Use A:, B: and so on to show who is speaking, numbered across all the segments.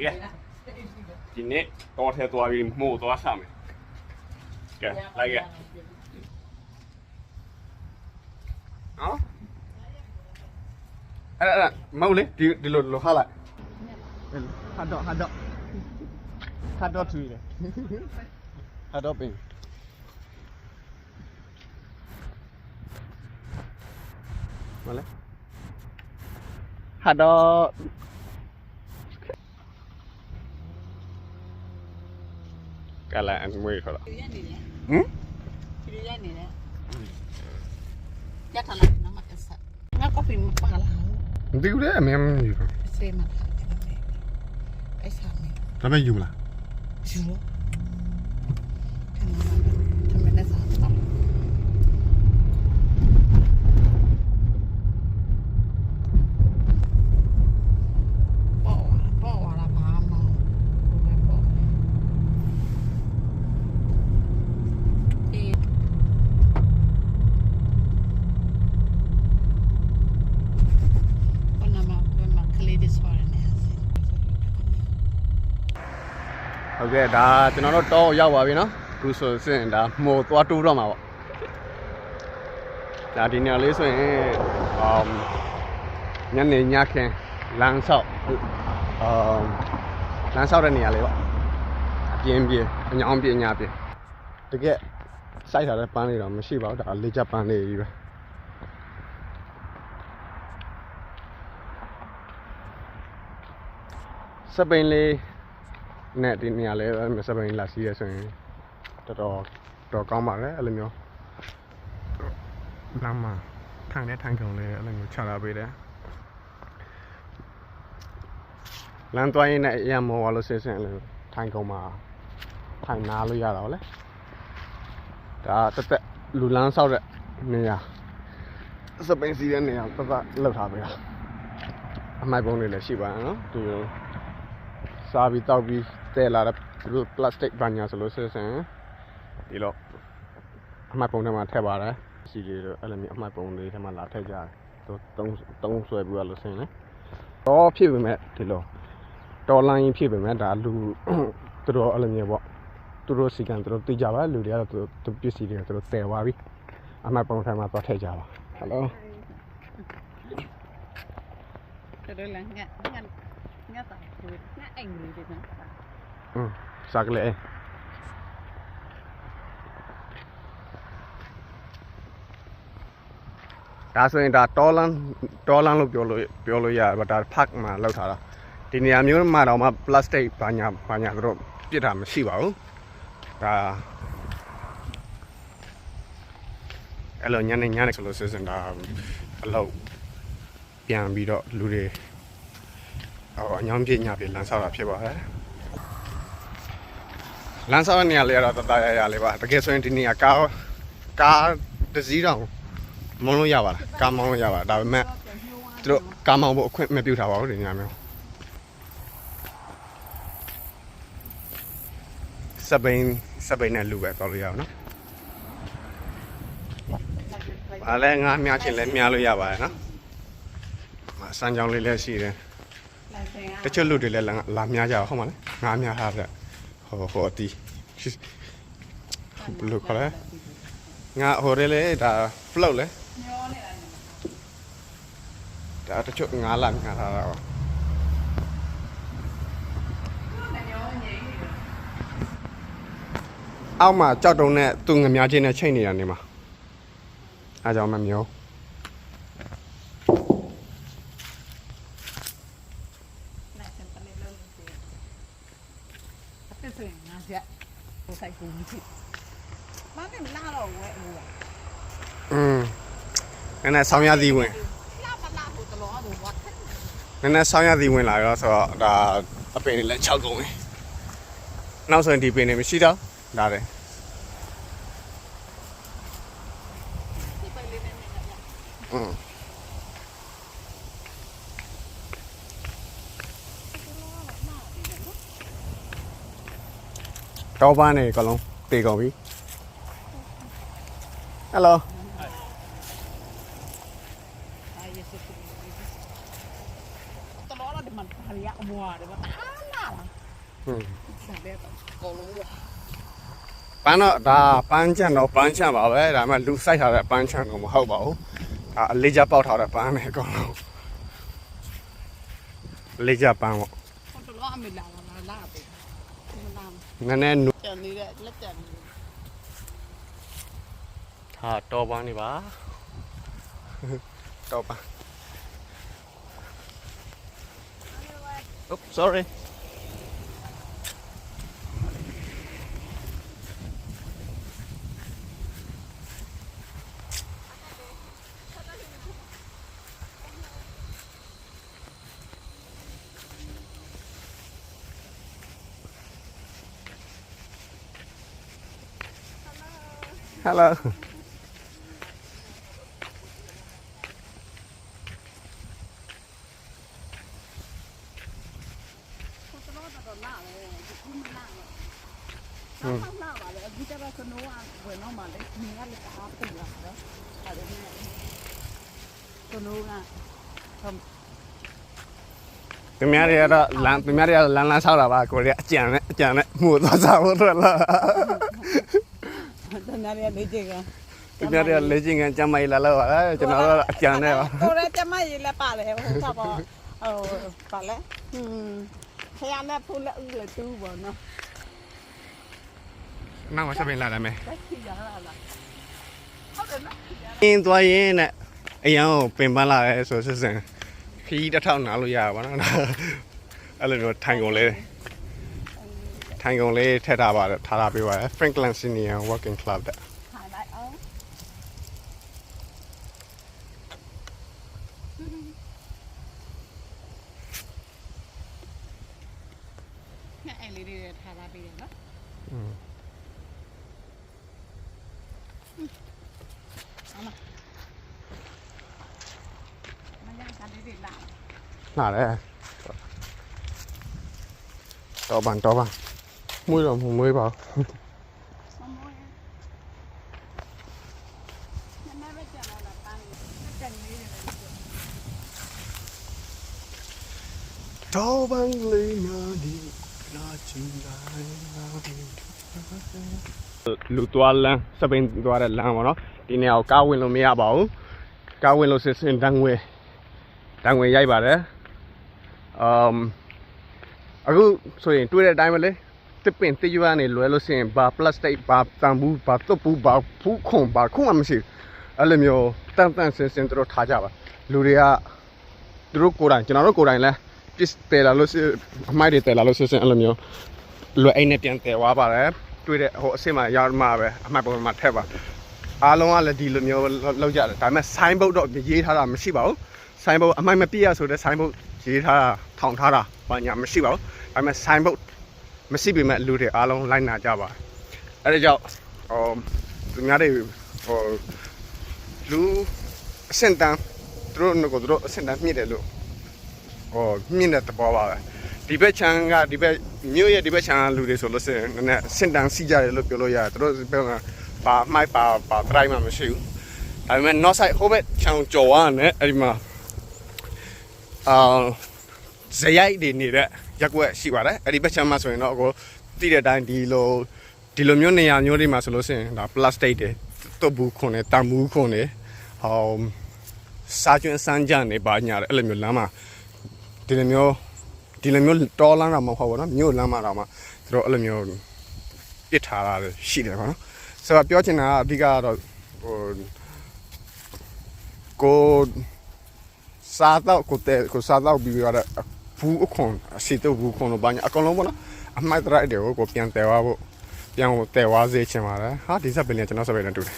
A: ကဲဒီနေ့တော့ထဲသွားပြီးမို့သွားစားမယ်ကဲလိုက်ကဲနော်အဲ့အဲ့မဟုတ်လေဒီဒီလိုလိုခါလိုက်ဟာတော့ဟာတော့ဟာတော့သူလေဟာတော့ပင်မလဲဟာတော့ ကလာအန်မွေးခေါ်လာ
B: ဒီရက်နေတယ်
A: ဟမ်
B: ဒီရက်နေတယ်ရထားလိုက်နော်မကစားငါကော်ဖီမပါလာ
A: မသိဘူးလေအမေမယူဘူး
B: စေးမထားတယ်အဲ့စားမယ်
A: ဒါမဲ့ယူမလား
B: ယူလို့ခဏမှသမနဲ့စားတော့ပေါ့ပေါ့လာပါမဘယ်ပေါ့အေးဘာနာမဘယ်မှာကလေးတွေဆော်ရနေဟ
A: ဟုတ်ကဲ့ဒါကျွန်တော်တို့တော့ရောက်ပါပြီနော်အခုဆိုရင်ဒါမှိုသွားတိုးတော့မှာပေါ့ဒါဒီနေရာလေးဆိုရင်အမ်ညနေညခင်းလမ်းဆောက်အမ်လမ်းဆောက်တဲ့နေရာလေးပေါ့အပြင်းပြေအညောင်းပြေညာပြေတကယ်စိုက်ထားတဲ့ပန်းလေးတော့မရှိပါဘူးဒါလေးချက်ပန်းလေးကြီးပဲစပိန်လေး နဲ့ဒီနေရာလဲမစပိန်လာစီရဆိုရင်တော်တော်တော်ကောင်းပါလေအဲ့လိုမျိုးလမ်းမှာထိုင်တဲ့ထိုင်ကုန်လေးအဲ့လိုမျိုးချလာပေးတယ်လမ်းသွားရင်လည်းအရင်မော်ဝါလို့ဆင်းဆင်းအဲ့လိုထိုင်ကုန်မှာထိုင်နာလို့ရတာဟုတ်လေဒါတက်တက်လူလမ်းဆောက်တဲ့နေရာစပိန်စီတဲ့နေရာပတ်ပတ်လောက်ထားပေးတာအမိုက်ပုံးတွေလည်းရှိပါနော်ဒီလို စားပြီးတောက်ပြီးတဲလာတဲ့သူတို့ plastic ဘာညာဆိုလို့ဆိုရင်ဒီလိုအမှတ်ပုံထဲမှာထည့်ပါတယ်စီလေးတို့အဲ့လိုမျိုးအမှတ်ပုံလေးထဲမှာလာထည့်ကြတယ်သူတုံးတုံးဆွဲပြီးလို့ဆိုရင်လေတော့ဖြစ်ပေမဲ့ဒီလိုတော်လိုင်းဖြစ်ပေမဲ့ဒါလူသူတို့အဲ့လိုမျိုးပေါ့သူတို့စီကံသူတို့သိကြပါလူတွေကတော့သူသူပစ္စည်းတွေသူတို့တဲသွားပြီအမှတ်ပုံထဲမှာသွားထည့်ကြပါဟယ်လို
B: Pero la nga nga nga ta ko nga angry din na.
A: อืมစားကလေးဒါဆိုရင်ဒါတော်လန်တော်လန်လို့ပြောလို့ပြောလို့ရတယ်ဗျဒါဖတ်မှာလောက်ထားတာဒီနေရာမျိုးမှာတော့မှ plastic ဘာညာဘာညာတို့ပြစ်တာမရှိပါဘူးဒါအဲ့လိုညနေညနေဆိုလို့ဆိုရင်ဒါအလောက်ပြန်ပြီးတော့လူတွေဟော အညောင်းပြညပြလမ်းဆောက်တာဖြစ်ပါတယ်လမ်းဆောက်တဲ့နေရာလေးကတော့တတရရလေးပါတကယ်ဆိုရင်ဒီနေရာကားကားတစ်စီးတော့မောင်းလို့ရပါလားကားမောင်းလို့ရပါဒါပေမဲ့သူတို့ကားမောင်းဖို့အခွင့်မပြုထားပါဘူးဒီနေရာမျိုးစပိန်စပိန်နဲ့လူပဲတော်လို့ရအောင်နော်။အားလည်းငါးမြချင်လဲမြလို့ရပါတယ်နော်။မစမ်းကြောင်းလေးလည်းရှိတယ်
B: La tenga.
A: ။ တချို့လူတွေလည်းလာလာမြကြအောင်ဟုတ်မလား။ငါးမြထားတဲ့ဟိုဟိုအတီးဘယ်လိုခေါ်လဲ။ငါဟိုရဲလေဒါ float လေ
B: Nyo ni la.
A: ဒါတချို့ငါးလာမြထားတာပါ
B: Nyo ni.
A: အောက်မှာကြောက်တုံနဲ့သူငမြချင်းနဲ့ချိန်နေတာနေမှာအားကြောင့်မမျိုး
B: nga ja. Ko sai ku ni. Ma ni la lo we mu.
A: อืมနည်းနည်းဆောင်းရသည်ဝင်
B: La pa la ko to lo do wa.
A: နည်းနည်းဆောင်းရသည်ဝင်လာရောဆိုတော့ဒါအပင်တွေလည်း6ကုန်ပြီနောက်ဆိုရင်ဒီပင်တွေမရှိတော့ဒါတယ် တောပန်းနေကလုံးပေကုန်ပြီဟယ်လို
B: Ay, ese. To lo lo de man paria mo de ba ta la. လား
A: ဟွန်း
B: ဆက်တဲ့တော့ကောလုံးရ
A: ပန်းတော့ဒါပန်းချန်တော့ပန်းချန်ပါပဲဒါပေမဲ့လူစိုက်ထားတဲ့ပန်းချန်တော့မဟုတ်ပါဘူးဒါအလေးချပေါက်ထားတဲ့ပန်းနဲ့အကုန်လုံးအလေးချပန်းပေါ့
B: ဟိုတော့အမေလာလာလာပဲ မလာ
A: နည်းနည်း နု
B: ကျန်နေတဲ့လက်ကျန်နေ
A: ဟာတော်ပန်းနေပါတော်ပန်း Oops sorry ဟယ်လို
B: ဟိုတော့တော့ လာလေဒီမလာတော့ဆောင်းလာပါလေအကြီးကတော့ကနိုးကဝင်တော့မှလေနေရလေအားပူလာတော့အဲ့ဒါနဲ့ကနိုးက
A: သူများတွေကတော့လမ်းသူများတွေကတော့လမ်းလမ်းဆောက်တာပါကိုရီးယားအကြံနဲ့အကြံနဲ့မှုသွားစားဖို့အတွက်လား
B: တနာရလေးချင်က
A: သူများတွေကလေ့ကျင့်ခန်းကျမ်းမိုက်လာလို့ပါအဲကျွန်တော်တို့ကအကြံနဲ့ပါ
B: ကိုရဲကျမရေးလက်ပါလေဟိုကပေါ့ဟိုပါလေဟွန်းခရနဲ့ဖူးလက်ဦးလေတူပေါ့နော်
A: နောက်မှဆက်ပင်လာတယ်မယ်
B: လက်ချရလားဟုတ်တယ်နော်
A: အင်းသွားရင်နဲ့အရန်ကိုပင်ပန်းလာတယ်ဆိုစစ်စင်ခီးတစ်ထောင်နားလို့ရပါတော့အဲ့လိုမျိုးထိုင်ကုန်လေး ထိုင်ကုန်လေးထည့်ထားပါတယ်ထားထားပေးပါတယ် Franklin Senior Working Club တဲ့
B: ထိုင်လိုက်အောင်နဲ့အဲ့လေးတွေထားထားပေးတယ်နော်อืมအမမရတာလေးတွေလာ
A: လာတယ်တော်ပန်တော်ပန် မွေးတော့မမွေးပါဘူး
B: မမွေးနည်းနည်းပဲကြာလာပန်းတက်တက်လေးတွေ
A: တော့ပန်လေးနာဒီလာချင်တိုင်းလာဒီလူသွားလမ်းစပင်သွားတဲ့လမ်းပေါ့နော်ဒီနေရာကိုကားဝင်လို့မရပါဘူးကားဝင်လို့စစ်စင်တန်းငွေတန်းငွေရိုက်ပါတယ်အမ်အခုဆိုရင်တွေ့တဲ့အတိုင်းပဲလေ တစ်ပင်တစ်ရွာနေလွယ်လို့ရှိရင်ဘာ plastic ဘာတန်ဘူးဘာတုပ်ဘူးဘာဖူးခွန်ဘာခုမှမရှိဘူးအဲ့လိုမျိုးတန်တန်စင်စင်သူတို့ထားကြပါလူတွေကသူတို့ကိုယ်တိုင်ကျွန်တော်တို့ကိုယ်တိုင်လဲပစ္စတယ်လာလို့ရှိအမိုက်တွေတယ်လာလို့ရှိရင်အဲ့လိုမျိုးလွယ်အိမ်နဲ့ပြန်တယ်သွားပါတယ်တွေ့တဲ့ဟိုအစ်စ်မှာရောက်မှပဲအမိုက်ပေါ်မှာထက်ပါအားလုံးကလည်းဒီလိုမျိုးလောက်ကြတယ်ဒါပေမဲ့ sign board တော့ရေးထားတာမရှိပါဘူး sign board အမိုက်မပြည့်ရဆိုတဲ့ sign board ရေးထားတာထောင်ထားတာဘာညာမရှိပါဘူးဒါပေမဲ့ sign board မရှိပေမဲ့လူတွေအားလုံးလိုက်နာကြပါအဲ့ဒါကြောင့်ဟိုသူများတွေဟိုလူအစင်တန်းသူတို့ငကိုသူတို့အစင်တန်းမြင့်တယ်လို့ဟိုမြင့်တဲ့သဘောပါပဲဒီဘက်ချမ်းကဒီဘက်မြို့ရဲ့ဒီဘက်ချမ်းကလူတွေဆိုလို့ရှိရင်နည်းနည်းအစင်တန်းစီကြတယ်လို့ပြောလို့ရတယ်သူတို့ဘက်ကပါမိုက်ပါပါ drive မှမရှိဘူးဒါပေမဲ့ north side ဟိုဘက်ချမ်းကြော်ရနဲ့အဲ့ဒီမှာအာ ဇယိုက်တွေနေတဲ့ရက်ွက်ရှိပါတယ်အဲ့ဒီဘက်ချမ်းမှာဆိုရင်တော့ကိုသိတဲ့အတိုင်းဒီလိုဒီလိုမျိုးနေရာမျိုးတွေမှာဆိုလို့ရှိရင်ဒါ plastic တွေတုပ်ဘူးခွန်တွေတန်ဘူးခွန်တွေဟောစားကျွန်းစမ်းကြနေပါညာတယ်အဲ့လိုမျိုးလမ်းမှာဒီလိုမျိုးဒီလိုမျိုးတော်လမ်းတော့မဟုတ်ဘူးเนาะမြို့လမ်းမှာတော့မှသူတို့အဲ့လိုမျိုးပစ်ထားတာရှိတယ်ပေါ့နော်ဆိုတော့ပြောချင်တာကအဓိကကတော့ဟိုကိုစားတော့ကိုတဲ့ကိုစားတော့ပြီးရတဲ့ ဘူးအခွန်အစီတော့ဘူးခွန်တော့ဘာညာအကောင်လုံးပေါ့နော်အမိုက်တရိုက်တွေကိုကိုပြန်တယ်သွားဖို့ပြန်ကိုတယ်သွားစေချင်ပါတယ်ဟာဒီဆက်ပင်လေးကျွန်တော်ဆက်ပင်နဲ့တူတယ်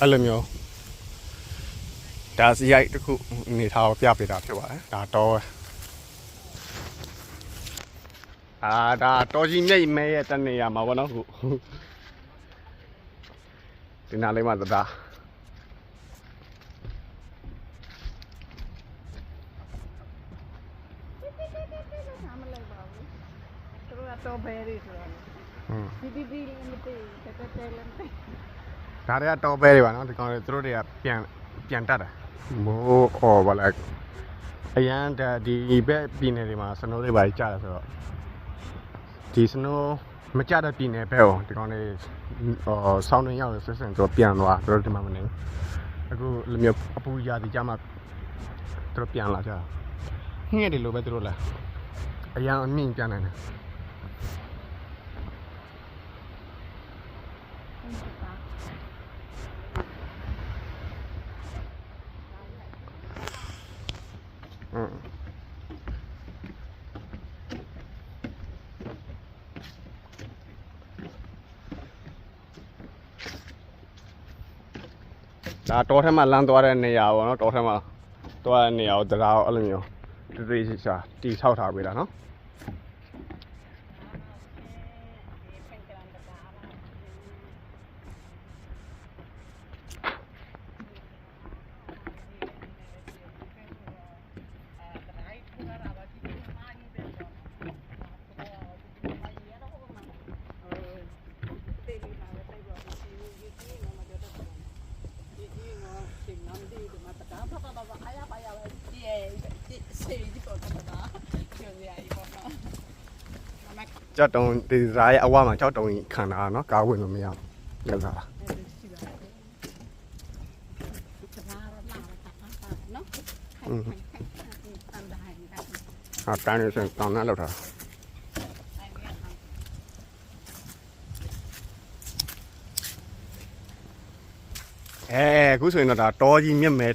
A: အဲ့လိုမျိုးဒါစီရိုက်တစ်ခုအနေထားကိုပြပေးတာဖြစ်ပါတယ်ဒါတော့အာဒါတော်ကြီးမြိတ်မဲရဲ့တနေရာမှာပေါ့နော်ခုဒီနားလေးမှာသဒါ
B: နားမလိုက်ပါဘူးသူတို့ကတော့ဘဲရီဆိုတော့
A: ဟွန်း
B: ဒီဒီဒီလည်းမသိတက်တက်တက်လည်းမသိ
A: ဒါတွေကတော်ပဲတွေပါနော်ဒီကောင်တွေသူတို့တွေကပြန်ပြန်တတ်တယ်မိုးအော်ပါလိုက်အရန်ဒါဒီဘက်ပြည်နယ်တွေမှာစနိုးတွေပါကြီးကြားတယ်ဆိုတော့ဒီစနိုးမကြတဲ့ပြည်နယ်ဘက်ကိုဒီကောင်လေးဟောဆောင်းတွင်ရောက်ရဆွဆင်တော့ပြန်သွားတို့ဒီမှာမနေဘူးအခုလိုမျိုးအပူရာဒီကြမှာတို့ပြန်လာကြတာငှက်တွေလိုပဲတို့လာအရန်အမြင့်ပြန်နိုင်တယ် อืม ဒါတောထဲမှာလမ်းသွားတဲ့နေရာပေါ့နော်တောထဲမှာသွားတဲ့နေရာကိုတရားအဲ့လိုမျိုးတိတိကျကျတီဆောက်ထားပေးတာနော် ကြောက်တုံးဒီဇာရဲ့အဝမှာကြောက်တုံးကြီးခံတာနော်ကားဝင်လို့မရဘူးလက်စားတာဟာတန်းနေစင်တောင်းနှလောက်တာအဲအခုဆိုရင်တော့ဒါတောကြီးမြက်မယ်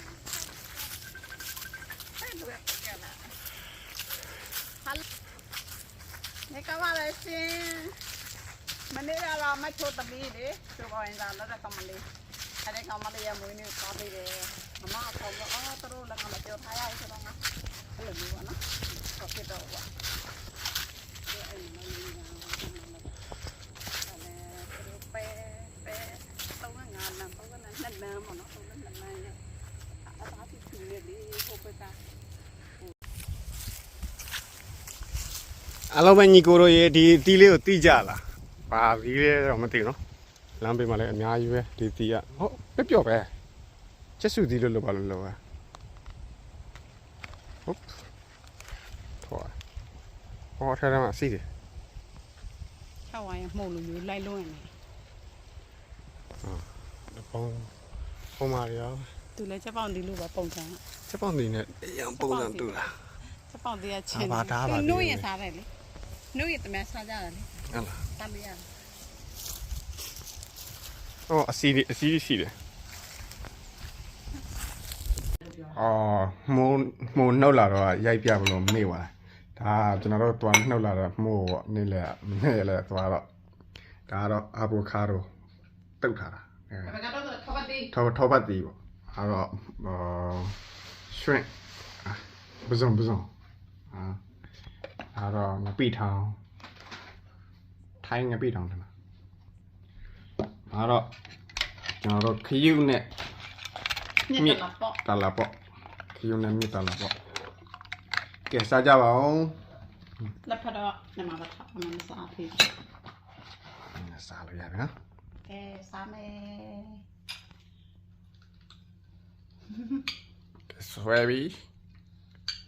B: နေကပါလေရှင်မနေ့ကတော့မချိုးသမီးလေချိုးပေါ်ရင်သာလည်းကမလေးအဲ့ဒီကမလေးရမွေးနေပါသေးတယ်မမအဖေကအော်သူတို့လည်းငါမပြောထားရဘူးဆိုတော့ငါအဲ့လိုမျိုးပေါ့နော်ဟုတ်ဖြစ်တော့ပေါ့အဲ့အဲ့လိုမျိုးအဲ့လေသူပဲပဲတော့ငါနာတော့ငါနဲ့နာမနော်တော့နဲ့နာနဲ့အသားပြည့်ပြည့်လေးဟုတ်ပဲက
A: အလုံးပဲညီကိုတို့ရေဒီတီးလေးကိုတီးကြလားပါပြီးလဲတော့မသိဘူးနော်လမ်းပေးမှလည်းအများကြီးပဲဒီတီးကဟုတ်ပျော့ပျော့ပဲချက်စုတီးလို့လို့ပါလို့လို့ပဲဟုတ်ထွားဟောထဲထဲမှာစီးတယ်
B: ချောက်ဝိုင်းမှုတ်လို့ယူလိုက်လုံးနေ
A: ဘုံဘုံမာရော
B: သူလည်းချက်ပေါင်ဒီလိုပဲပုံစံ
A: ချက်ပေါင်းနေနဲ့အရင်ပုံစံတူလား
B: ချက်ပေါင်သေးရချင်း
A: အာဘာဒါပါ
B: နှုတ်ရင်စားတယ်လေ နှုတ်ရင်တမန်စားကြတယ်လေ
A: ဟုတ်လား
B: တမ်းပြရ
A: ဟောအစီးအစီးရှိတယ်အော်မိုးမိုးနှုတ်လာတော့ရိုက်ပြဘလို့မေ့သွားဒါကျွန်တော်တို့တွားနှုတ်လာတော့မိုးပေါ့နေ့လေနေ့လေသွားတော့ဒါတော့အာဗိုကာဒိုတုတ်ထားတာအဲ
B: ဘယ်ကတော့ထောက်ပတ်သေး
A: ထောထောပတ်တီပေါ့အဲ့တော့အာရွှင့်ပစုံပစုံအာ အဲ့တော့ငပိထောင်ထိုင်းငပိထောင်တယ်မှာအဲ့တော့ကျွန်တော်တို့ခရုနဲ့
B: ညက်လာပေါ့
A: တလာပေါ့ခရုနဲ့မြစ်တလာပေါ့ကဲစားကြပါဦး
B: လက်ဖက်တော့ညမှာပဲထောက်အမှန်စားဖေး
A: စားလို့ရပြီနော်
B: ကဲစားမယ်
A: ဆွဲပြီ